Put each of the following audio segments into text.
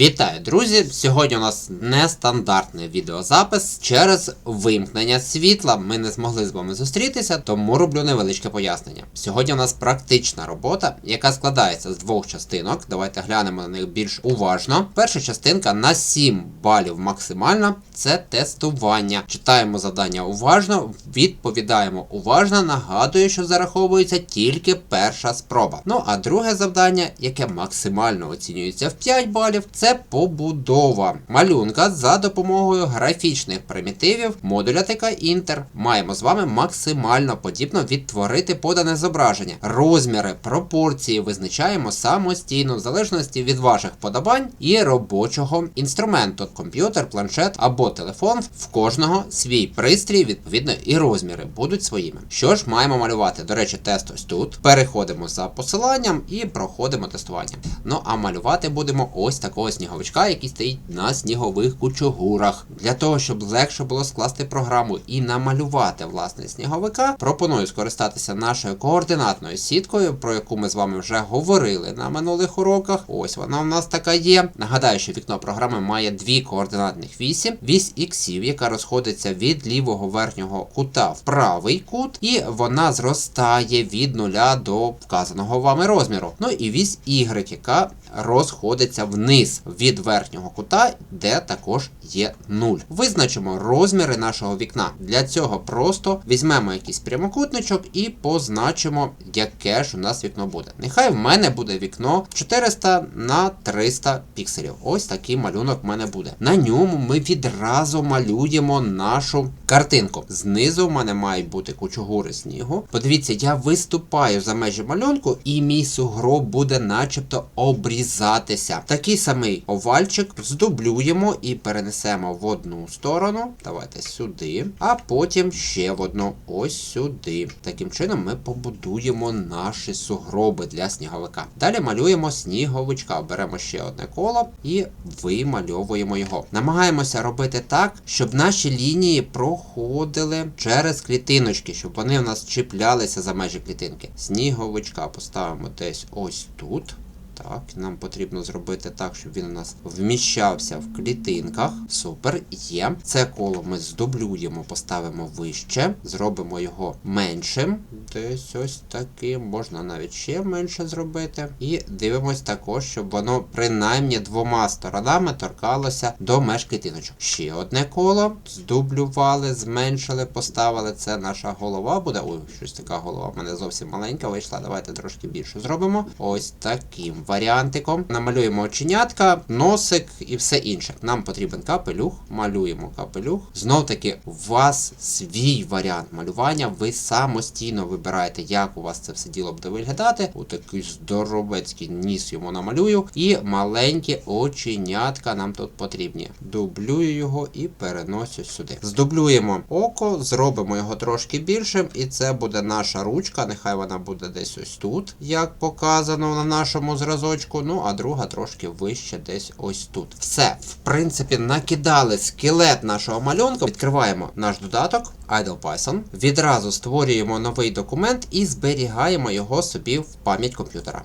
Вітаю, друзі! Сьогодні у нас нестандартний відеозапис. Через вимкнення світла ми не змогли з вами зустрітися, тому роблю невеличке пояснення. Сьогодні у нас практична робота, яка складається з двох частинок. Давайте глянемо на них більш уважно. Перша частинка на 7 балів максимальна. Це тестування. Читаємо завдання уважно, відповідаємо уважно. Нагадую, що зараховується тільки перша спроба. Ну а друге завдання, яке максимально оцінюється в 5 балів, це побудова малюнка за допомогою графічних примітивів модуля ТК Інтер. Маємо з вами максимально подібно відтворити подане зображення. Розміри, пропорції визначаємо самостійно в залежності від ваших подобань і робочого інструменту. Комп'ютер, планшет або телефон в кожного свій пристрій, відповідно, і розміри будуть своїми. Що ж маємо малювати? До речі, тест ось тут. Переходимо за посиланням і проходимо тестування. Ну а малювати будемо ось такого сніговичка, який стоїть на снігових кучугурах. Для того, щоб легше було скласти програму і намалювати власне сніговика, пропоную скористатися нашою координатною сіткою, про яку ми з вами вже говорили на минулих уроках. Ось вона у нас така є. Нагадаю, що вікно програми має дві координатних вісі: вісь іксів, яка розходиться від лівого верхнього кута в правий кут, і вона зростає від нуля до вказаного вами розміру. Ну і вісь Y, яка розходиться вниз від верхнього кута, де також є 0. Визначимо розміри нашого вікна. Для цього просто візьмемо якийсь прямокутничок і позначимо, яке ж у нас вікно буде. Нехай в мене буде вікно 400 на 300 пікселів. Ось такий малюнок в мене буде. На ньому ми відразу малюємо нашу картинку. Знизу в мене мають бути кучугури снігу. Подивіться, я виступаю за межі малюнку, і мій сугроб буде начебто обрізатися. Такий самий овальчик здублюємо і перенесемо в одну сторону. Давайте сюди. А потім ще в одну ось сюди. Таким чином ми побудуємо наші сугроби для сніговика. Далі малюємо сніговичка. Беремо ще одне коло і вимальовуємо його. Намагаємося робити так, щоб наші лінії проходили через клітиночки, щоб вони у нас чіплялися за межі клітинки. Сніговичка поставимо десь ось тут. Так, нам потрібно зробити так, щоб він у нас вміщався в клітинках. Супер, є. Це коло ми здублюємо, поставимо вище, зробимо його меншим. Десь ось таким, можна навіть ще менше зробити. І дивимось також, щоб воно принаймні двома сторонами торкалося до меж клітиночок. Ще одне коло. Здублювали, зменшили, поставили. Це наша голова буде. Ой, щось така голова в мене зовсім маленька вийшла. Давайте трошки більше зробимо. Ось таким варіантиком. Намалюємо оченятка, носик і все інше. Нам потрібен капелюх, малюємо капелюх. Знов таки, у вас свій варіант малювання. Ви самостійно вибираєте, як у вас це все діло буде виглядати. Отакий здоровецький ніс йому намалюю. І маленькі оченятка нам тут потрібні. Дублюю його і переносю сюди. Здублюємо око, зробимо його трошки більшим, і це буде наша ручка. Нехай вона буде десь ось тут, як показано на нашому зразочку. Ну, а друга трошки вище десь ось тут. Все, в принципі, накидали скелет нашого малюнка. Відкриваємо наш додаток. Idle Python. Відразу створюємо новий документ і зберігаємо його собі в пам'ять комп'ютера.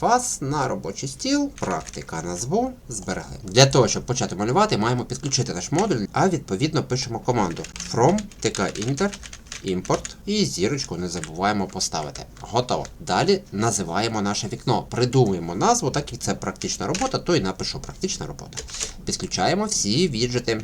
As на робочий стіл, практика назву, зберегли. Для того, щоб почати малювати, маємо підключити наш модуль, а відповідно пишемо команду from tkinter імпорт і зірочку не забуваємо поставити. Готово. Далі називаємо наше вікно. Придумуємо назву, так як це практична робота, то і напишу практична робота. Підключаємо всі віджити.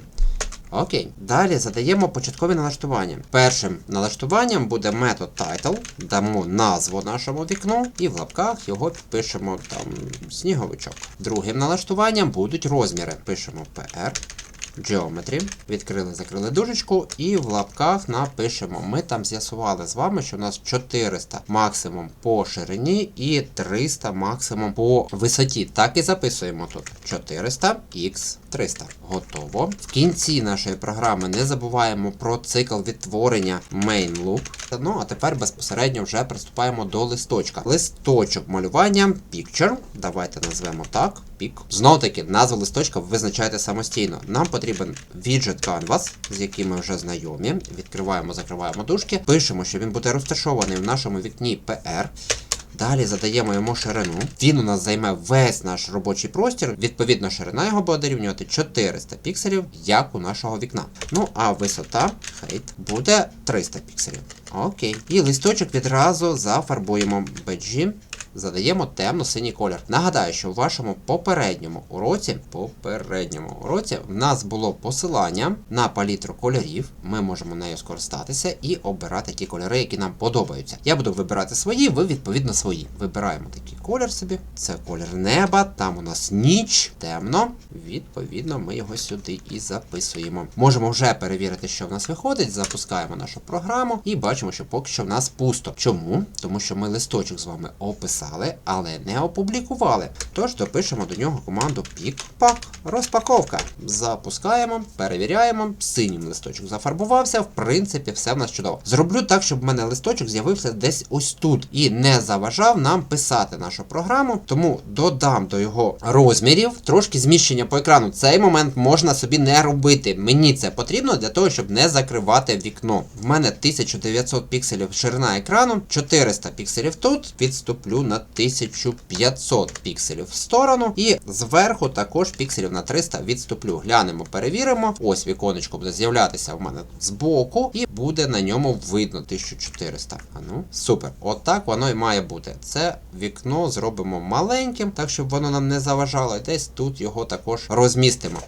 Окей. Далі задаємо початкові налаштування. Першим налаштуванням буде метод title, дамо назву нашому вікну і в лапках його підпишемо там сніговичок. Другим налаштуванням будуть розміри. Пишемо PR. Geometry. Відкрили, закрили дужечку і в лапках напишемо. Ми там з'ясували з вами, що у нас 400 максимум по ширині і 300 максимум по висоті. Так і записуємо тут 400 x 300. Готово. В кінці нашої програми не забуваємо про цикл відтворення main loop. Ну, а тепер безпосередньо вже приступаємо до листочка. Листочок малювання Picture. Давайте назвемо так. Пік. Знову таки, назву листочка ви визначаєте самостійно. Нам потрібен віджит Canvas, з яким ми вже знайомі. Відкриваємо, закриваємо дужки. Пишемо, що він буде розташований в нашому вікні PR. Далі задаємо йому ширину. Він у нас займе весь наш робочий простір. Відповідно, ширина його буде дорівнювати 400 пікселів, як у нашого вікна. Ну а висота хейт буде 300 пікселів. Окей. І листочок відразу зафарбуємо беджі. Задаємо темно-синій колір. Нагадаю, що в вашому попередньому уроці, попередньому уроці в нас було посилання на палітру кольорів. Ми можемо нею скористатися і обирати ті кольори, які нам подобаються. Я буду вибирати свої, ви відповідно свої. Вибираємо такий колір собі. Це колір неба. Там у нас ніч, темно. Відповідно, ми його сюди і записуємо. Можемо вже перевірити, що в нас виходить. Запускаємо нашу програму і бачимо, що поки що в нас пусто. Чому? Тому що ми листочок з вами описали, але не опублікували. Тож допишемо до нього команду пік-пак. Розпаковка. Запускаємо, перевіряємо. Синім листочок зафарбувався. В принципі, все в нас чудово. Зроблю так, щоб в мене листочок з'явився десь ось тут і не заважав нам писати нашу програму. Тому додам до його розмірів трошки зміщення по екрану. Цей момент можна собі не робити. Мені це потрібно для того, щоб не закривати вікно. В мене 1900 пікселів ширина екрану, 400 пікселів тут. Відступлю на 1500 пікселів в сторону. І зверху також пікселів на 300 відступлю. Глянемо, перевіримо. Ось віконечко буде з'являтися в мене збоку, і буде на ньому видно 1400. А ну, супер. Отак воно і має бути. Це вікно зробимо маленьким, так щоб воно нам не заважало. І десь тут його також розмістимо.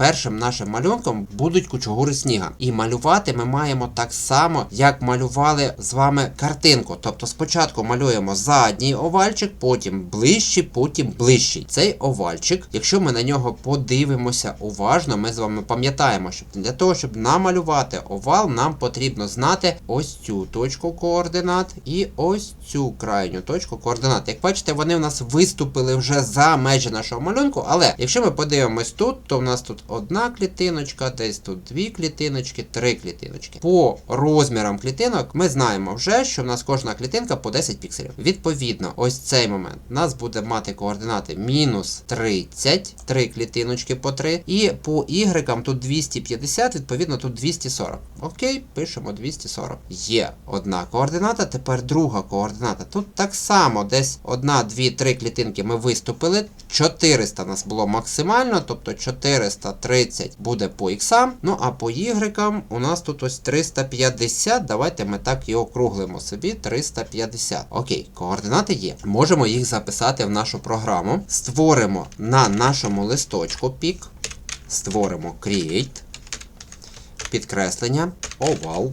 Першим нашим малюнком будуть кучугури сніга. І малювати ми маємо так само, як малювали з вами картинку. Тобто спочатку малюємо задній овальчик, потім ближчий, потім ближчий. Цей овальчик, якщо ми на нього подивимося уважно, ми з вами пам'ятаємо, що для того, щоб намалювати овал, нам потрібно знати ось цю точку координат і ось цю крайню точку координат. Як бачите, вони в нас виступили вже за межі нашого малюнку, але якщо ми подивимось тут, то в нас тут одна клітиночка, десь тут дві клітиночки, три клітиночки. По розмірам клітинок ми знаємо вже, що в нас кожна клітинка по 10 пікселів. Відповідно, ось цей момент у нас буде мати координати мінус 30, три клітиночки по 3. І по Y тут 250, відповідно, тут 240. Окей, пишемо 240. Є одна координата, тепер друга координата. Тут так само десь одна, дві, три клітинки ми виступили. 400 у нас було максимально, тобто 430 буде по іксам. Ну а по Y у нас тут ось 350. Давайте ми так і округлимо собі 350. Окей, координати є. Можемо їх записати в нашу програму. Створимо на нашому листочку пік. Створимо Create. Підкреслення. Овал.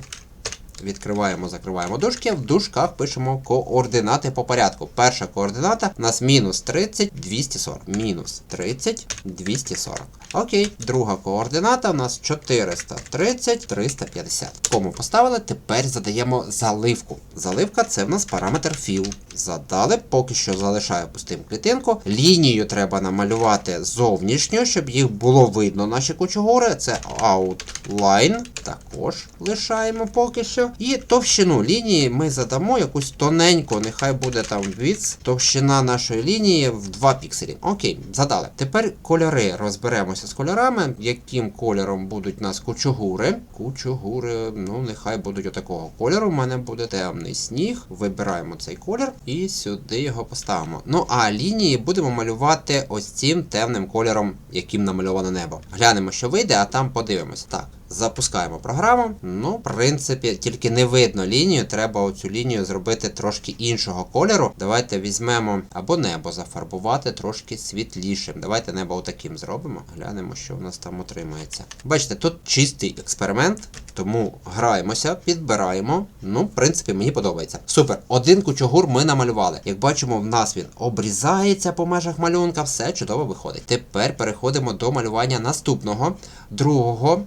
Відкриваємо, закриваємо дужки. В дужках пишемо координати по порядку. Перша координата у нас мінус 30, 240. Мінус 30, 240. Окей. Друга координата у нас 430, 350. Кому поставили, тепер задаємо заливку. Заливка це в нас параметр fill. Задали, поки що залишаю пустим клітинку. Лінію треба намалювати зовнішню, щоб їх було видно наші кучугури. Це outline. Також лишаємо поки що. І товщину лінії ми задамо якусь тоненьку, нехай буде там відс. Товщина нашої лінії в 2 пікселі. Окей, задали. Тепер кольори розберемося з кольорами. Яким кольором будуть у нас кучугури? Кучугури, ну нехай будуть отакого кольору. У мене буде темний сніг. Вибираємо цей колір і сюди його поставимо. Ну а лінії будемо малювати ось цим темним кольором, яким намальовано небо. Глянемо, що вийде, а там подивимося. Так. Запускаємо програму. Ну, в принципі, тільки не видно лінію. Треба оцю лінію зробити трошки іншого кольору. Давайте візьмемо або небо зафарбувати трошки світлішим. Давайте небо отаким зробимо. Глянемо, що в нас там отримається. Бачите, тут чистий експеримент, тому граємося, підбираємо. Ну, в принципі, мені подобається. Супер. Один кучугур ми намалювали. Як бачимо, в нас він обрізається по межах малюнка, все чудово виходить. Тепер переходимо до малювання наступного, другого,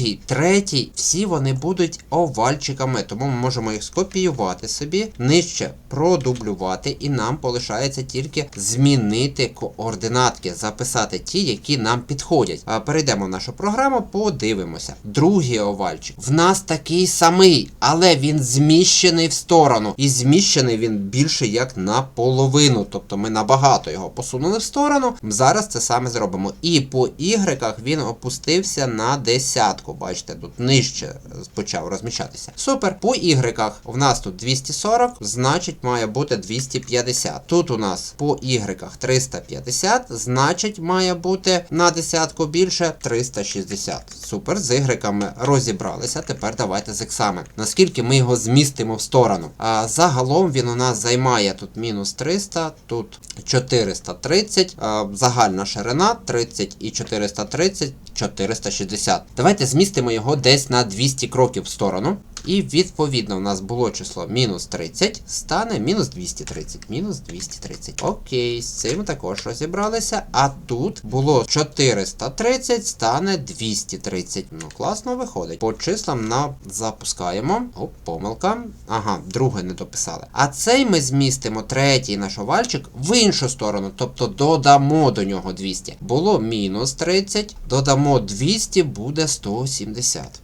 другий, третій. Всі вони будуть овальчиками, тому ми можемо їх скопіювати собі, нижче продублювати, і нам полишається тільки змінити координатки, записати ті, які нам підходять. Перейдемо в нашу програму, подивимося. Другий овальчик. В нас такий самий, але він зміщений в сторону. І зміщений він більше як наполовину. Тобто ми набагато його посунули в сторону. Зараз це саме зробимо. І по Y він опустився на десятку. Зверху, бачите, тут нижче почав розміщатися. Супер. По Y в нас тут 240, значить має бути 250. Тут у нас по Y 350, значить має бути на десятку більше 360. Супер, з Y розібралися. Тепер давайте з іксами. Наскільки ми його змістимо в сторону? А загалом він у нас займає тут мінус 300, тут 430, а, загальна ширина 30 і 430, 460. Давайте змістимо його десь на 200 кроків в сторону. І відповідно в нас було число мінус 30, стане мінус 230. Мінус 230. Окей, з цим також розібралися. А тут було 430, стане 230. Ну, класно виходить. По числам на запускаємо. Оп, помилка. Ага, друге не дописали. А цей ми змістимо третій наш овальчик в іншу сторону. Тобто додамо до нього 200. Було мінус 30, додамо 200, буде 170.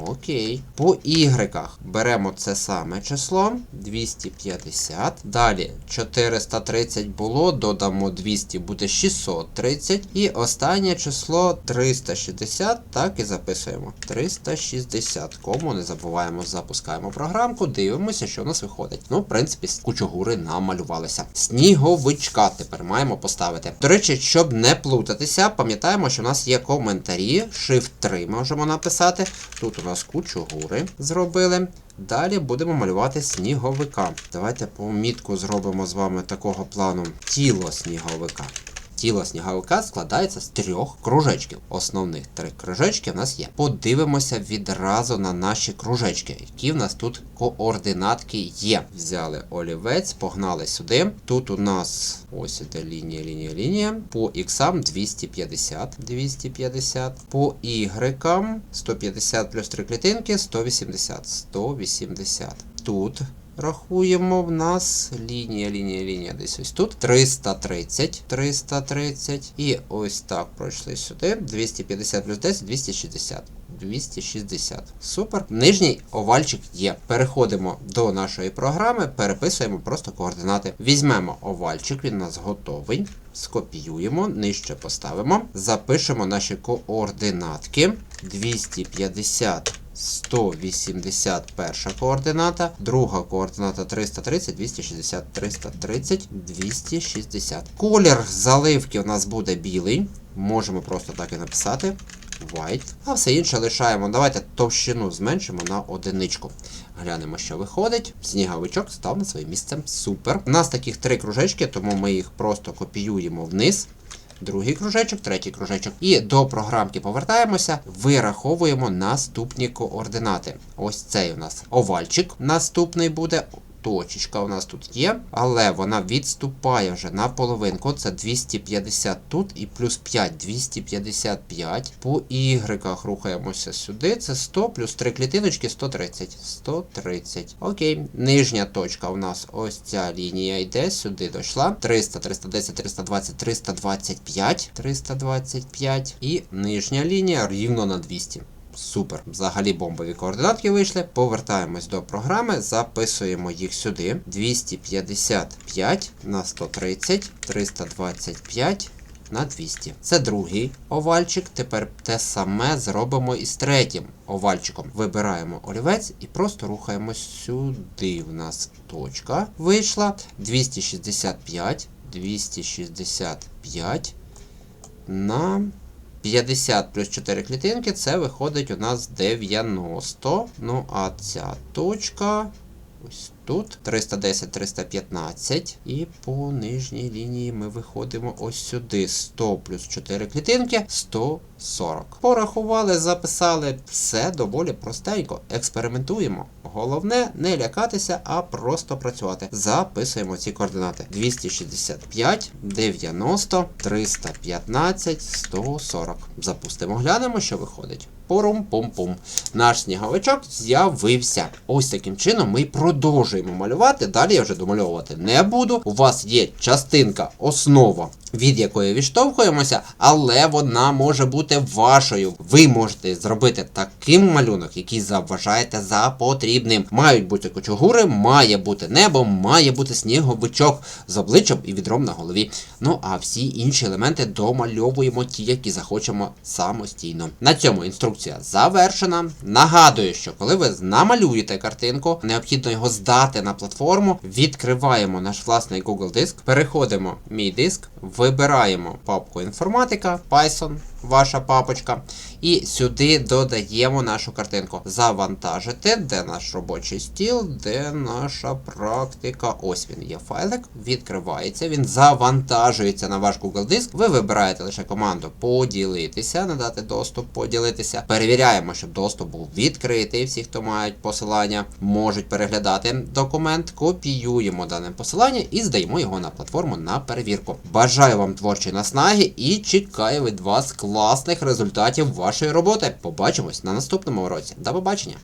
Окей. По Y беремо це саме число 250. Далі 430 було, додамо 200, буде 630. І останнє число 360. Так і записуємо. 360. Кому не забуваємо, запускаємо програмку, дивимося, що у нас виходить. Ну, в принципі, кучугури намалювалися. Сніговичка тепер маємо поставити. До речі, щоб не плутатися, пам'ятаємо, що у нас є коментарі. Shift 3 можемо написати. Тут у нас кучу гури зробили. Далі будемо малювати сніговика. Давайте помітку зробимо з вами такого плану тіло сніговика. Тіло сніговика складається з трьох кружечків. Основних три кружечки в нас є. Подивимося відразу на наші кружечки, які в нас тут координатки є. Взяли олівець, погнали сюди. Тут у нас ось іде лінія, лінія, лінія. По іксам 250, 250. По y 150 плюс 3 клітинки 180, 180. Тут Рахуємо в нас лінія, лінія, лінія десь ось тут. 330, 330. І ось так пройшли сюди. 250 плюс 10, 260. 260. Супер. Нижній овальчик є. Переходимо до нашої програми, переписуємо просто координати. Візьмемо овальчик, він у нас готовий. Скопіюємо, нижче поставимо. Запишемо наші координатки. 250. 181 координата, друга координата 330, 260, 330, 260. Колір заливки у нас буде білий. Можемо просто так і написати. White. А все інше лишаємо. Давайте товщину зменшимо на одиничку. Глянемо, що виходить. Сніговичок став на своє місце. Супер. У нас таких три кружечки, тому ми їх просто копіюємо вниз. Другий кружечок, третій кружечок. І до програмки повертаємося, вираховуємо наступні координати. Ось цей у нас овальчик. Наступний буде. Точечка у нас тут є, але вона відступає вже на половинку. Це 250 тут і плюс 5, 255. По Y рухаємося сюди. Це 100 плюс 3 клітиночки 130. 130. Окей. Нижня точка у нас ось ця лінія йде, сюди дійшла. 300, 310, 320, 325. 325. І нижня лінія рівно на 200. Супер. Взагалі бомбові координатки вийшли. Повертаємось до програми, записуємо їх сюди. 255 на 130, 325 на 200. Це другий овальчик. Тепер те саме зробимо і з третім овальчиком. Вибираємо олівець і просто рухаємось сюди. В нас точка вийшла. 265, 265 на 50 плюс 4 клітинки, це виходить у нас 90. Ну, а ця точка ось тут 310, 315. І по нижній лінії ми виходимо ось сюди. 100 плюс 4 клітинки, 140. Порахували, записали. Все доволі простенько. Експериментуємо. Головне не лякатися, а просто працювати. Записуємо ці координати: 265, 90, 315, 140. Запустимо, глянемо, що виходить. Порум-пум-пум. Наш сніговичок з'явився. Ось таким чином ми продовжуємо малювати. Далі я вже домальовувати не буду. У вас є частинка, основа від якої відштовхуємося, але вона може бути вашою. Ви можете зробити таким малюнок, який завважаєте за потрібним. Мають бути кочугури, має бути небо, має бути сніговичок з обличчям і відром на голові. Ну а всі інші елементи домальовуємо ті, які захочемо самостійно. На цьому інструкція завершена. Нагадую, що коли ви намалюєте картинку, необхідно його здати на платформу. Відкриваємо наш власний Google диск, переходимо в мій диск, вибираємо папку інформатика, Python, ваша папочка, і сюди додаємо нашу картинку. Завантажити, де наш робочий стіл, де наша практика. Ось він є файлик, відкривається, він завантажується на ваш Google диск. Ви вибираєте лише команду поділитися, надати доступ, поділитися. Перевіряємо, щоб доступ був відкритий. Всі, хто мають посилання, можуть переглядати документ. Копіюємо дане посилання і здаємо його на платформу на перевірку. Бажаю вам творчої наснаги і чекаю від вас класних результатів вашої роботи. Побачимось на наступному уроці. До побачення!